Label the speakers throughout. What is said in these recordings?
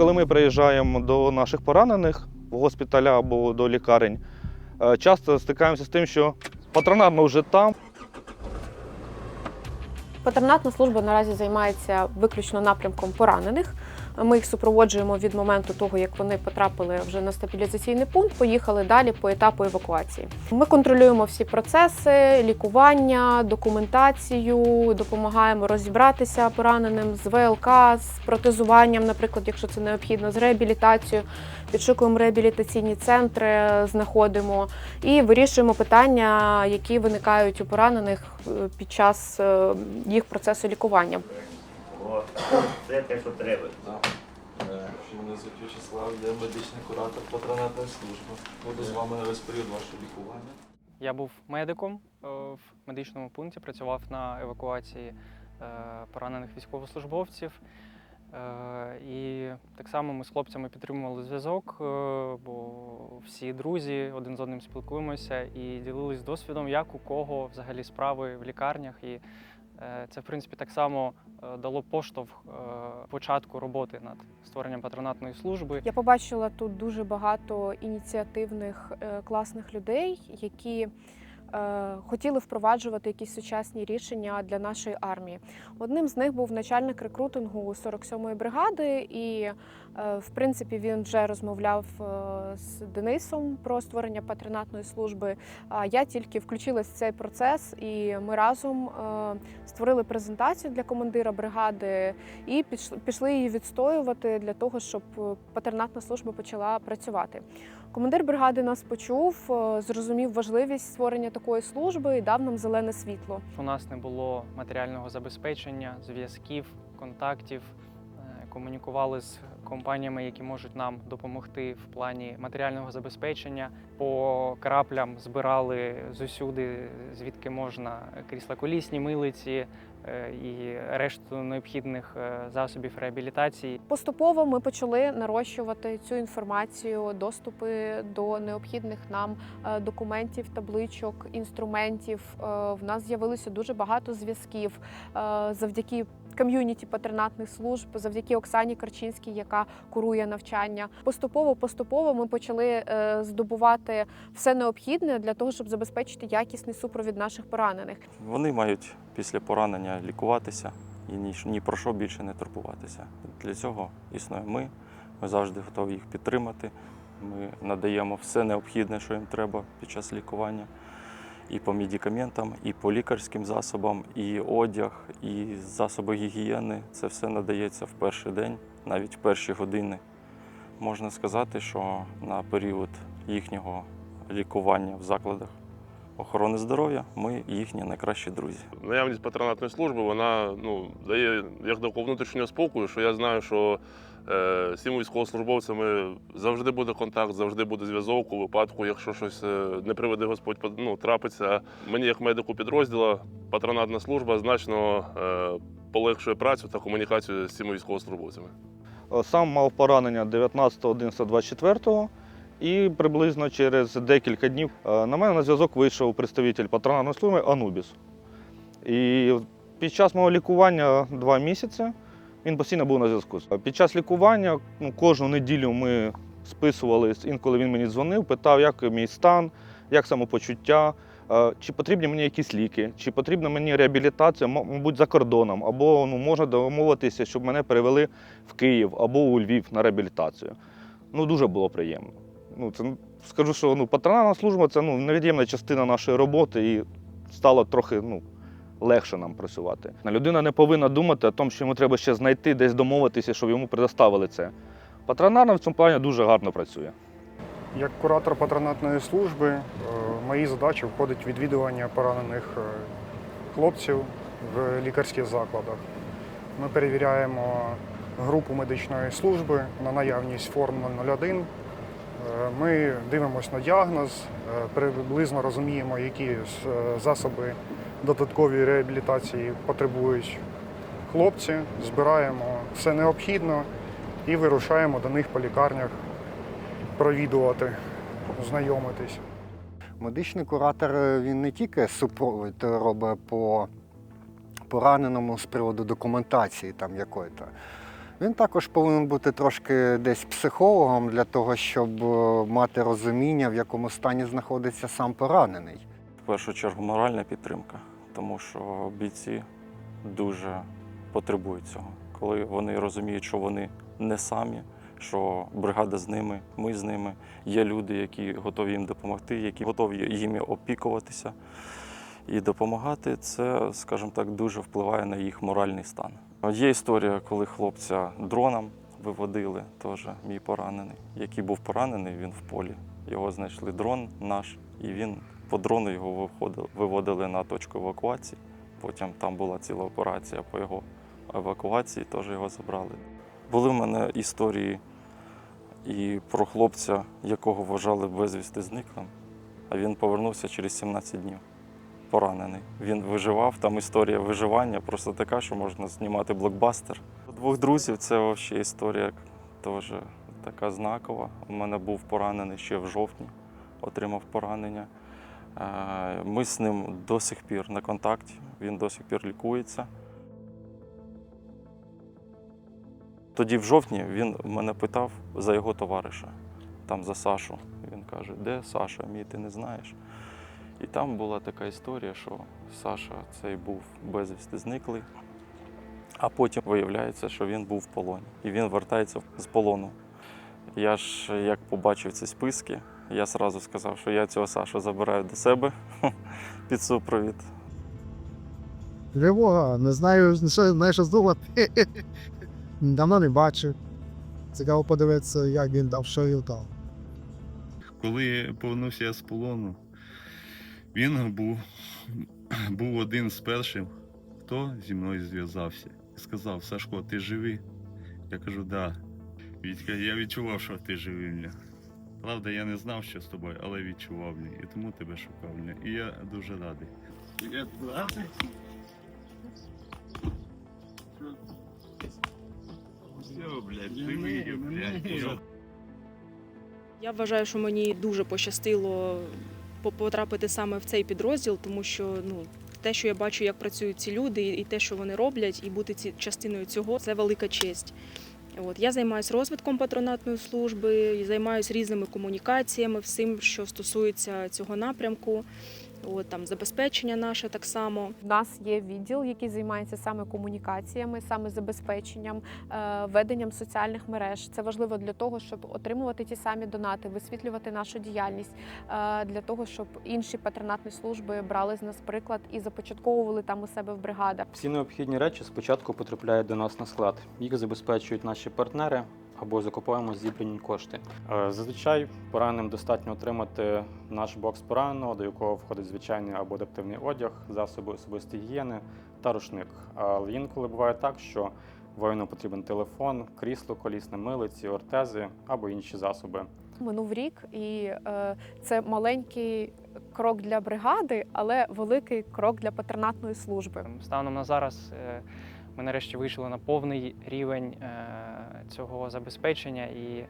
Speaker 1: Коли ми приїжджаємо до наших поранених в госпіталя або до лікарень, е, часто стикаємося з тим, що патронатно вже там,
Speaker 2: Патронатна служба наразі займається виключно напрямком поранених. Ми їх супроводжуємо від моменту того, як вони потрапили вже на стабілізаційний пункт, поїхали далі по етапу евакуації. Ми контролюємо всі процеси, лікування, документацію, допомагаємо розібратися пораненим з ВЛК, з протезуванням, наприклад, якщо це необхідно, з реабілітацією. Підшукуємо реабілітаційні центри, знаходимо і вирішуємо питання, які виникають у поранених е, під час е, їх процесу лікування.
Speaker 3: Це те, що треба.
Speaker 4: Мене звуть В'ячеслав, я медичний куратор патронатної служби. Буду з вами весь період вашого лікування.
Speaker 5: Я був медиком е, в медичному пункті, працював на евакуації е, поранених військовослужбовців. Е, І так само ми з хлопцями підтримували зв'язок, е, бо всі друзі один з одним спілкуємося і ділились досвідом, як у кого взагалі справи в лікарнях. І е, це, в принципі, так само е, дало поштовх е, початку роботи над створенням патронатної служби.
Speaker 2: Я побачила тут дуже багато ініціативних е, класних людей, які е, хотіли впроваджувати якісь сучасні рішення для нашої армії. Одним з них був начальник рекрутингу 47-ї бригади, і е, в принципі він вже розмовляв е, з Денисом про створення патронатної служби. А я тільки включилась в цей процес, і ми разом е, створили презентацію для командира бригади і пішли її відстоювати для того, щоб е, патронатна служба почала працювати. Командир бригади нас почув, е, зрозумів важливість створення такої служби і дав нам зелене світло.
Speaker 5: У нас не було матеріального забезпечення, зв'язків, контактів. Е, Комунікували з компаніями, які можуть нам допомогти в плані матеріального забезпечення. По краплям збирали з усюди, звідки можна крісла колісні, милиці е, і решту необхідних е, засобів реабілітації.
Speaker 2: Поступово ми почали нарощувати цю інформацію, доступи до необхідних нам е, документів, табличок, інструментів. В нас з'явилося дуже багато зв'язків завдяки ком'юніті патронатних служб, завдяки Оксані Карчинській, яка курує навчання. Поступово, поступово ми почали е, здобувати все необхідне для того, щоб забезпечити якісний супровід наших поранених.
Speaker 6: Вони мають після поранення лікуватися і ні, ні про що більше не турбуватися. Для цього існує ми. Ми завжди готові їх підтримати. Ми надаємо все необхідне, що їм треба під час лікування. І по медикаментам, і по лікарським засобам, і одяг, і засоби гігієни. Це все надається в перший день, навіть в перші години. Можна сказати, що на період їхнього лікування в закладах охорони здоров'я ми їхні найкращі друзі.
Speaker 7: Наявність патронатної служби вона ну, дає як такого внутрішнього спокою, що я знаю, що е, цими військовослужбовцями завжди буде контакт, завжди буде зв'язок у випадку, якщо щось е, не приведе Господь ну, трапиться. Мені, як медику підрозділу, патронатна служба значно е, полегшує працю та комунікацію з цими військовослужбовцями.
Speaker 1: Е, Сам мав поранення 19.11.24 і приблизно через декілька днів е, на мене на зв'язок вийшов представитель патронатної служби Анубіс. І під час мого лікування два місяці він постійно був на зв'язку. Під час лікування ну, кожну неділю ми списувалися, інколи він мені дзвонив, питав, як мій стан, як самопочуття, чи потрібні мені якісь ліки, чи потрібна мені реабілітація, мабуть, за кордоном, або ну, можна домовитися, щоб мене перевели в Київ або у Львів на реабілітацію. Ну, дуже було приємно. Ну, це, ну, скажу, що ну, патронатна служба це ну, невід'ємна частина нашої роботи і стало трохи ну, легше нам працювати. Людина не повинна думати о тому, що йому треба ще знайти, десь домовитися, щоб йому предоставили це. Патронатна в цьому плані дуже гарно працює.
Speaker 8: Як куратор патронатної служби, е, мої задачі входить відвідування поранених е, хлопців в лікарських закладах. Ми перевіряємо групу медичної служби на наявність форм 001. Е, Ми дивимося на діагноз, приблизно розуміємо, які засоби додаткової реабілітації потребують хлопці, збираємо все необхідне і вирушаємо до них по лікарнях провідувати, знайомитись.
Speaker 9: Медичний куратор е, він не тільки супровід робить по пораненому з приводу документації там якої-то. Він також повинен бути трошки десь психологом для того, щоб е, мати розуміння, в якому стані знаходиться сам поранений.
Speaker 6: В першу чергу моральна підтримка, тому що бійці дуже потребують цього. Коли вони розуміють, що вони не самі, що бригада з ними, ми з ними, є люди, які готові їм допомогти, які готові їм опікуватися і допомагати, це, скажімо так, дуже впливає на їх моральний стан. Є історія, коли хлопця дроном виводили, теж мій поранений, який був поранений, він в полі. Його знайшли дрон наш, і він по дрону його виводили на точку евакуації. Потім там була ціла операція по його евакуації, теж його забрали. Були в мене історії і про хлопця, якого вважали безвісти зниклим, а він повернувся через 17 днів. Поранений. Він виживав, там історія виживання просто така, що можна знімати блокбастер. Двох друзів це взагалі історія теж така знакова. У мене був поранений ще в жовтні, отримав поранення. Е, Ми з ним до сих пір на контакті, він до сих пір лікується. Тоді в жовтні він мене питав за його товариша, там за Сашу. Він каже, де Саша, мій ти не знаєш. І там була така історія, що Саша цей був безвісти зниклий, а потім виявляється, що він був в полоні. І він вертається з полону. Я ж як побачив ці списки, я одразу сказав, що я цього Сашу забираю до себе під супровід.
Speaker 10: Тривога, не знаю, що, знаю, що здумати. Давно не бачив. Цікаво подивитися, як він там, що він там.
Speaker 11: Коли повернувся я з полону, він був, був один з перших, хто зі мною зв'язався. Сказав, Сашко, ти живий? Я кажу, да. Вітька, я відчував, що ти живий. Бля. Правда, я не знав, що з тобою, але відчував бля, і тому тебе шукав. Бля. І я дуже радий. Я радий. Все, блядь, живий, блядь.
Speaker 12: Я вважаю, що мені дуже пощастило потрапити саме в цей підрозділ, тому що ну. Те, що я бачу, як працюють ці люди, і те, що вони роблять, і бути ці, частиною цього, це велика честь. От я займаюся розвитком патронатної служби, і займаюся різними комунікаціями, всім, що стосується цього напрямку. От там забезпечення наше так само.
Speaker 2: В нас є відділ, який займається саме комунікаціями, саме забезпеченням, е, веденням соціальних мереж. Це важливо для того, щоб отримувати ті самі донати, висвітлювати нашу діяльність, е, для того, щоб інші патронатні служби брали з нас приклад і започатковували там у себе в бригадах.
Speaker 13: Всі необхідні речі спочатку потрапляють до нас на склад. Їх забезпечують наші партнери або закуповуємо зібрані кошти. Е, Зазвичай пораненим достатньо отримати наш бокс пораненого, до якого входить звичайний або адаптивний одяг, засоби особистої гігієни та рушник. Але інколи буває так, що воїну потрібен телефон, крісло колісне, милиці, ортези або інші засоби.
Speaker 2: Минув рік, і е, це маленький крок для бригади, але великий крок для патронатної служби.
Speaker 5: Станом на зараз е, ми нарешті вийшли на повний рівень е, цього забезпечення, і, е,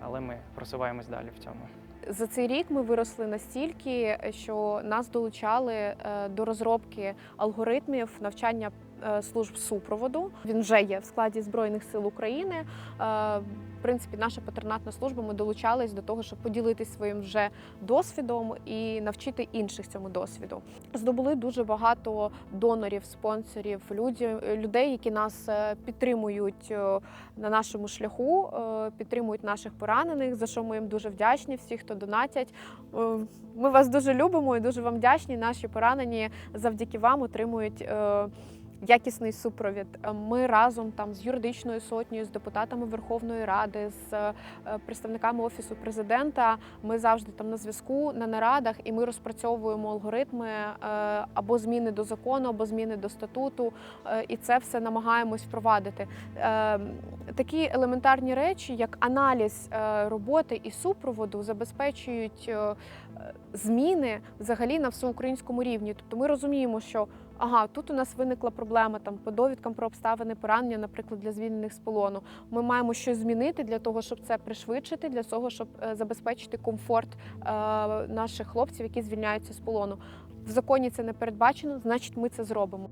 Speaker 5: але ми просуваємось далі в цьому.
Speaker 2: За цей рік ми виросли настільки, що нас долучали е, до розробки алгоритмів навчання служб супроводу. Він вже є в складі Збройних сил України. Принципі, наша патронатна служба ми долучались до того, щоб поділитися своїм вже досвідом і навчити інших цьому досвіду. Здобули дуже багато донорів, спонсорів, людей, які нас е, підтримують е, на нашому шляху, е, підтримують наших поранених, за що ми їм дуже вдячні. Всі, хто донатять. Ми вас дуже любимо і дуже вам вдячні. Наші поранені завдяки вам отримують. Якісний супровід. Ми разом там з юридичною сотнею, з депутатами Верховної Ради, з е, представниками офісу президента. Ми завжди там на зв'язку на нарадах, і ми розпрацьовуємо алгоритми е, або зміни до закону, або зміни до статуту. е, І це все намагаємось впровадити. Такі елементарні речі, як аналіз роботи і супроводу, забезпечують зміни взагалі на всеукраїнському рівні. Тобто ми розуміємо, що ага, тут у нас виникла проблема там по довідкам про обставини поранення, наприклад, для звільнених з полону. Ми маємо щось змінити для того, щоб це пришвидшити, для того, щоб е, забезпечити комфорт е, наших хлопців, які звільняються з полону. В законі це не передбачено, значить, ми це зробимо.